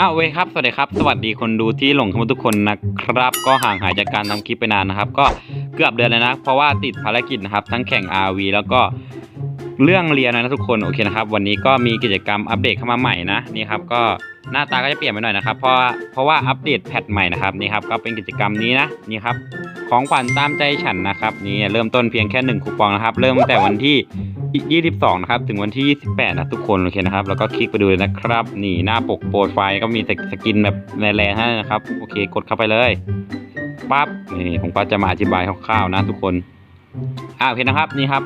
อ้าวเว้ยครับ สวัสดีครับ สวัสดีคนดูที่หลงเข้ามาทุกคนนะครับ ก็ห่างหายจากการทำคลิปไปนานนะครับ ก็เกือบเดือนเลยนะ เพราะว่าติดภารกิจนะครับ ทั้งแข่ง RV แล้วก็เรื่องเรียนนะทุกคน โอเคนะครับ วันนี้ก็มีกิจกรรมอัปเดตเข้ามาใหม่นะ นี่ครับ ก็หน้าตาก็จะเปลี่ยนไปหน่อยนะครับ เพราะเพราะว่าอัปเดตแพทใหม่นะครับ นี่ครับ ก็เป็นกิจกรรมนี้นะ นี่ครับ ของขวัญตามใจฉันนะครับ นี่เริ่มต้นเพียงแค่หนึ่งคูปองนะครับ เริ่มตั้งแต่วันที่ 22 นะครับ ถึงวันที่ 28 นะทุกคน โอเคนะครับ แล้วก็คลิกไปดูเลยนะครับ นี่หน้าปกโปรไฟล์ก็มีสกินแบบแรงๆให้นะครับ โอเค กดเข้าไปเลย ปั๊บ นี่ผมก็จะมาอธิบายคร่าวๆนะทุกคน อ่าโอเคนะครับ นี่ครับ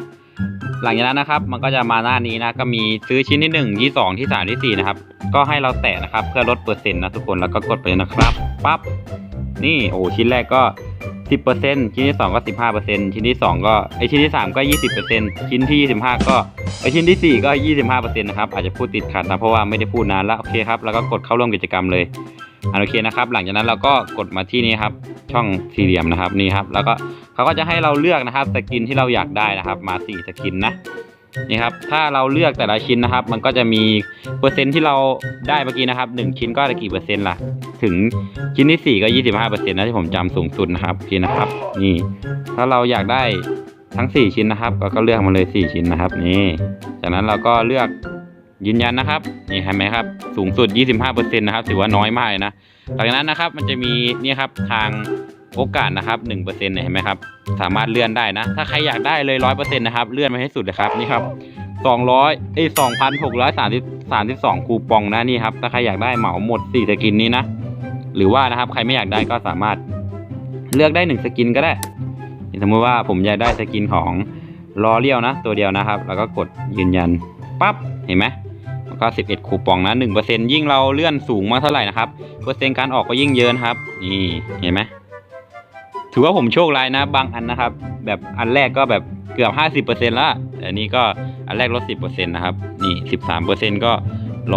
หลังจากนั้นนะครับ มันก็จะมาหน้านี้นะ ก็มีซื้อชิ้นที่1ที่2ที่3ที่4นะครับ ก็ให้เราแตะนะครับ เพื่อลดเปอร์เซ็นต์นะทุกคน แล้วก็กดไปนะครับ ปั๊บ นี่ โอ้ ชิ้นแรกก็ 10%ชิ้นที่สองก็สิบห้าเปอร์เซ็นต์ชิ้นที่สองก็ไอชิ้นที่สามก็ยี่สิบเปอร์เซ็นต์ชิ้นที่ยี่สิบห้าก็ไอชิ้นที่สี่ก็ยี่สิบห้าเปอร์เซ็นต์นะครับอาจจะพูดติดขัดนะเพราะว่าไม่ได้พูดนานละโอเคครับแล้วก็กดเข้าร่วมกิจกรรมเลยอันโอเคนะครับ หลังจากนั้นเราก็กดมาที่นี่ครับ ช่องสี่เหลี่ยมนะครับนี่ครับ แล้วก็เขาก็จะให้เราเลือกนะครับสกินที่เราอยากได้นะครับ มาสี่สกินนะ นี่ครับถ้าเราเลือกแต่ละชิ้นนะครับ มันก็จะมีเปอร์เซ็นต์ที่เราได้เมื่อกี้นะครับหนึ่งชิ้นก็จะกี่เปอร์เซ็นต์ล่ะ ถึงชิ้นที่สี่ก็ยี่สิบห้าเปอร์เซ็นต์นะที่ผมจำสูงสุดนะครับโอเคนะครับ นี่ ถ้าเราอยากได้ทั้งสี่ชิ้นนะครับ ก็ก็เลือกมาเลยสี่ชิ้นนะครับ นี่ จากนั้นเราก็เลือกยืนยันนะครับนี่เห็นไหมครับ สูงสุด 25%นะครับถือว่าน้อยมากนะหลังจากนั้นนะครับมันจะมีนี่ครับทาง โอกาสนะครับ1%เนี่ยเห็นไหมครับ สามารถเลื่อนได้นะ ถ้าใครอยากได้เลย 100%นะครับ เลื่อนมาให้สุดเลยครับ นี่ครับ 200เอ้ย2,630 32 คูปองนะนี่ครับ ถ้าใครอยากได้เหมาหมด 4 สกินนี้นะ หรือว่านะครับใครไม่อยากได้ก็สามารถเลือกได้ 1 สกินก็ได้ สมมติว่าผมอยากได้สกินของลอเรียวนะ ตัวเดียวนะครับ แล้วก็กดยืนยันปั๊บเห็นไหมแล้วก็ 11 คูปองนะ1%ยิ่งเราเลื่อนสูงมาเท่าไหร่นะครับเปอร์เซ็นต์การออกก็ยิ่งเยอะนะครับนี่เห็นไหม ถือว่าผมโชคร้ายนะ บางอันนะครับ แบบอันแรกก็แบบเกือบ 50%แล้วแต่อันนี้ก็อันแรกลด 10%นะครับ นี่ 13%ก็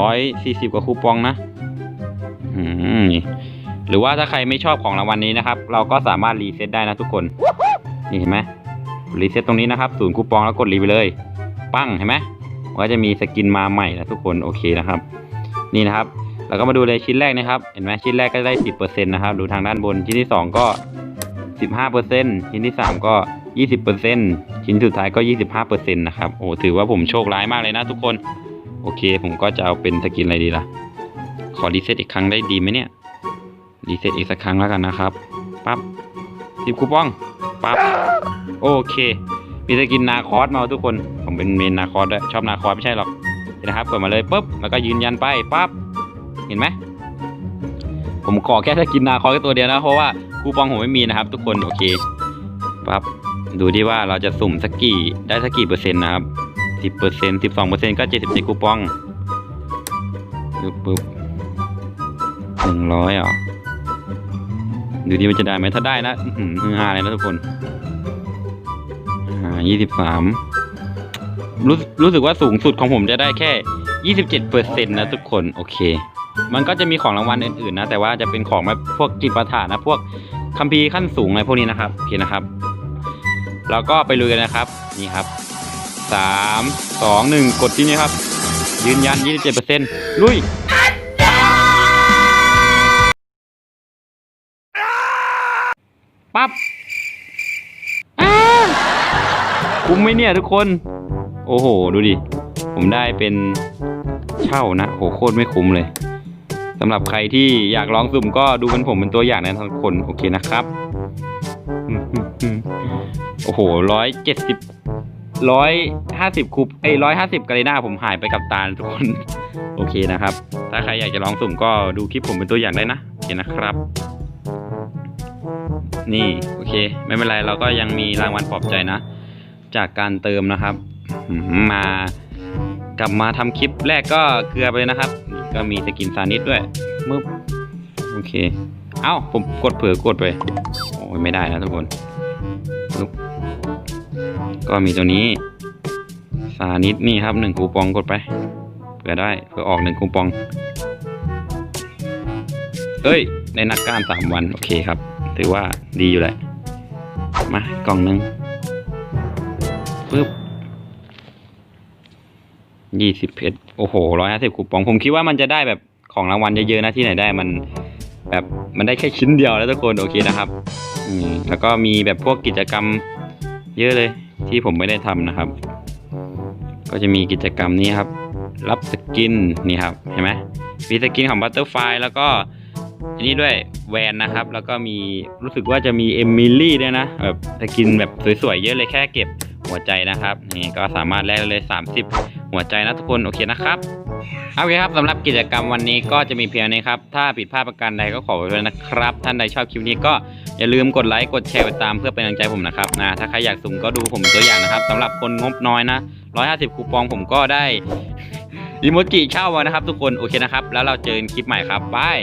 140 กว่าคูปองนะหรือว่าถ้าใครไม่ชอบของรางวัลนี้นะครับ เราก็สามารถรีเซ็ตได้นะทุกคน นี่เห็นไหมรีเซ็ตตรงนี้นะครับศูนย์คูปองแล้วกดรีไปเลย ปั้งเห็นไหมว่าจะมีสกินมาใหม่นะทุกคนโอเคนะครับ นี่นะครับแล้วก็มาดูเลยชิ้นแรกนะครับ เห็นไหมชิ้นแรกก็ได้สิบเปอร์เซ็นนะครับ ดูทางด้านบนชิ้นที่สองก็ สิบห้าเปอร์เซ็นชิ้นที่สามก็ยี่สิบเปอร์เซ็นชิ้นสุดท้ายก็ยี่สิบห้าเปอร์เซ็นนะครับโอ้ถือว่าผมโชคร้ายมากเลยนะทุกคน โอเค ผมก็จะเอาเป็นสกินอะไรดีล่ะ ขอรีเซ็ตอีกครั้งได้ดีไหมเนี่ยรีเซ็ตอีกสักครั้งแล้วกันนะครับปั๊บสิบคูปองปั๊บโอเค มีสกินนาคอสมาทุกคน ผมเป็นเมนนาคอสด้วยชอบนาคอสไม่ใช่หรอกนี่นะครับกดมาเลยปุ๊บแล้วก็ยืนยันไปปั๊บเห็นไหมผมขอแค่สกินนาคอสแค่ตัวเดียวนะเพราะว่า คูปองผมไม่มีนะครับ ทุกคนโอเคปั๊บดูที่ว่าเราจะสุ่มสักกี่ได้สักกี่เปอร์เซ็นต์นะครับสิบเปอร์เซ็นต์สิบสองเปอร์เซ็นต์ก็เจ็ดสิบเจ็ดคูปองปึ๊บปึ๊บหนึ่งร้อยอะดูดิมันจะได้ไหมถ้าได้นะอื้อหือฮือฮาเลยนะทุกคนอ่ายี่สิบสามรู้รู้สึกว่าสูงสุดของผมจะได้แค่ยี่สิบเจ็ดเปอร์เซ็นต์นะทุกคน โอเค มันก็จะมีของรางวัลอื่นๆนะ แต่ว่าจะเป็นของแบบพวกจิตประถานะ พวกคัมภีร์ขั้นสูงอะไรพวกนี้นะครับโอเคนะครับ แล้วก็ไปลุยกันนะครับ นี่ครับสามสองหนึ่งกดที่นี่ครับ ยืนยันยี่สิบเจ็ดเปอร์เซ็นต์ลุยปั๊บคุ้มไหมเนี่ยทุกคน โอ้โห ดูดิ ผมได้เป็นเช่านะ โหโคตรไม่คุ้มเลย สำหรับใครที่อยากลองสุ่มก็ดูเป็นผมเป็นตัวอย่างนะทุกคนโอเคนะครับโอ้โหร้อยเจ็ดสิบร้อยห้าสิบคูปเอ้ร้อยห้าสิบกาเลน่าผมหายไปกับตาทุกคน โอเคนะครับ ถ้าใครอยากจะลองสุ่มก็ดูคลิปผมเป็นตัวอย่างได้นะโอเคนะครับ นี่โอเค ไม่เป็นไรเราก็ยังมีรางวัลปลอบใจนะ จากการเติมนะครับ มากลับมาทำคลิปแรกก็เกลือไปเลยนะครับ ก็มีสกินซานิดด้วยมึบโอเค เอ้า ผมกดเผื่อกดไป โอ้ยไม่ได้นะทุกคนปึ๊บก็มีตัวนี้ ซานิดนี่ครับหนึ่งคูปองกดไป เผื่อได้เผื่อออกหนึ่งคูปอง เอ้ย ในนักก้ารสามวัน โอเคครับ ถือว่าดีอยู่แหละ มากล่องหนึ่งปึ๊บ ยี่สิบเพชรโอ้โหร้อยห้าสิบคูปอง ผมคิดว่ามันจะได้แบบของรางวัลเยอะๆนะที่ไหนได้มัน แบบมันได้แค่ชิ้นเดียวแล้วทุกคนโอเคนะครับอืมแล้วก็มีแบบพวกกิจกรรมเยอะเลยที่ผมไม่ได้ทำนะครับ ก็จะมีกิจกรรมนี้ครับ รับสกินนี่ครับเห็นไหมมีสกินของบัตเตอร์ไฟแล้วก็อันนี้ด้วยแวนนะครับ แล้วก็มีรู้สึกว่าจะมีเอมิลี่ด้วยนะแบบสกินแบบสวยๆเยอะเลยแค่เก็บหัวใจนะครับนี่ก็สามารถแลกได้เลย 30 หัวใจนะทุกคนโอเคนะครับโอเคครับสำหรับกิจกรรมวันนี้ก็จะมีเพียงนี้ครับ ถ้าผิดพลาดประการใดก็ขอไว้ด้วยนะครับ ท่านใดชอบคลิปนี้ก็อย่าลืมกดไลค์กดแชร์ไปตามเพื่อเป็นกำลังใจผมนะครับนะถ้าใครอยากสุ่มก็ดูผมตัวอย่างนะครับสำหรับคนงบน้อยนะ 150 คูปองผมก็ได้อีโมจิเช่ามานะครับ ทุกคนโอเคนะครับ แล้วเราเจอกันคลิปใหม่ครับบาย